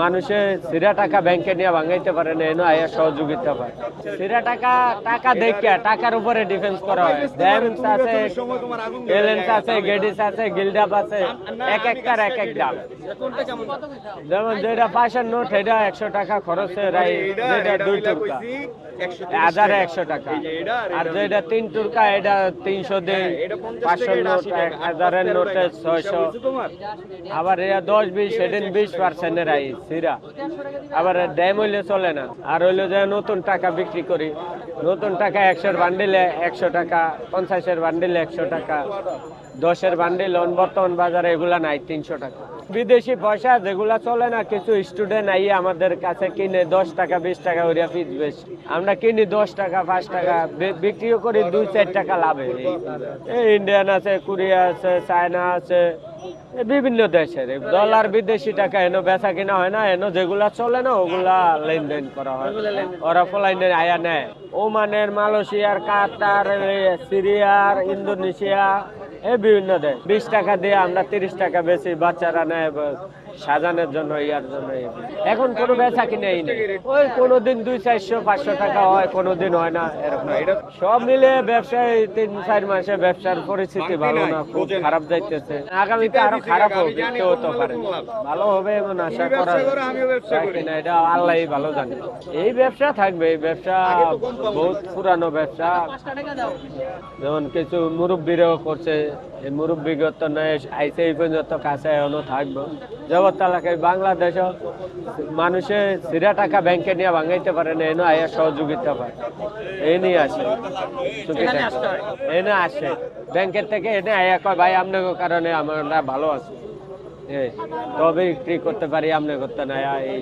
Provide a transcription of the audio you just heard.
মানুষে সিরা টাকা ব্যাংকে নিয়ে ভাঙাইতে পারে না, এনে আয়া সহযোগিতা পায়। সিরা টাকা টাকা দেখে টাকার উপরে ডিফেন্স করা হয়। ড্যামস আছে এলেন্স আছে গেডিস আছে গিল্ডাপ আছে, এক একটার এক এক দাম। যেমন যেটা পাঁচের নোট এটা একশো টাকা খরচে রাই যেটা দুই টুকা হাজারে একশো টাকা। আর যেটা তিন টুকা এটা তিনশো দিন পাঁচশো নোট, এক হাজারের নোটে ছয়শো। আবার এটা দশ বিশ, সেদিন বিশ পার্সেন্টের আই সিরা আবার ড্যাম হইলে চলে না। আর হইল যে নতুন টাকা বিক্রি করি। নতুন টাকা একশোর বান্ডিলে একশো টাকা, পঞ্চাশের বান্ডিলে একশো টাকা, দশের বান্ডিল বর্তমান বাজারে এগুলা নাই, তিনশো টাকা। বিদেশি পয়সা যেগুলা চলে না, কিছু স্টুডেন্ট আই আমাদের কাছে কিনে দশ টাকা, বিশ টাকা ওরিয়া ফিস বেশি। আমরা কিনি দশ টাকা, পাঁচ টাকা বিক্রিও করি দুই, চার টাকা লাভে। এই ইন্ডিয়ান আছে কোরিয়া আছে চায়না আছে বিভিন্ন দেশের। ডলার, বিদেশি টাকা এনো বেচা কিনা হয় না, এনো যেগুলা চলে না, ওগুলা লেনদেন করা হয়। ওরা ফলাইনে আয়া নেয়। ওমানের, মালয়েশিয়ার, কাতার সিরিয়ার, ইন্দোনেশিয়া, এ বিভিন্ন দেশ। বিশ টাকা দিয়ে আমরা তিরিশ টাকা বেশি বাচ্চারা নেয় সাজানোর জন্য ইয়ার জন্য এখন কোনো বেচা কিনেই নেই। ওই কোনোদিন দুই চারশো পাঁচশো টাকা হয় কোনোদিন হয় না এরকম। সব মিলে ব্যবসায় তিন চার মাসে ব্যবসার পরিস্থিতি ভালো না খুব খারাপ যাইতেছে। আগামীতে আরও খারাপ হবে কেউ হতে পারে। ভালো হবে এমন আশা করা কিনা এটা আল্লাহ ভালো জানে। এই ব্যবসা থাকবে এই ব্যবসা বহুত পুরানো ব্যবসা। যেমন কিছু মুরব্বীরাও করছে মুরব্বীগত নয় আইসে এই পর্যন্ত কাছে এখনও থাকব। জগৎ তালাকে বাংলাদেশ মানুষে সিরা টাকা ব্যাংকে নিয়ে ভাঙাইতে পারে না এনে আয়া সহযোগিতা পায়। এই নিয়ে আসে। এনে আসে। ব্যাংকের থেকে এনে আয়া কয় ভাই আপনাকে কারণে আমরা ভালো আছি। এই তবে বিক্রি করতে পারি আপনি করতে না এই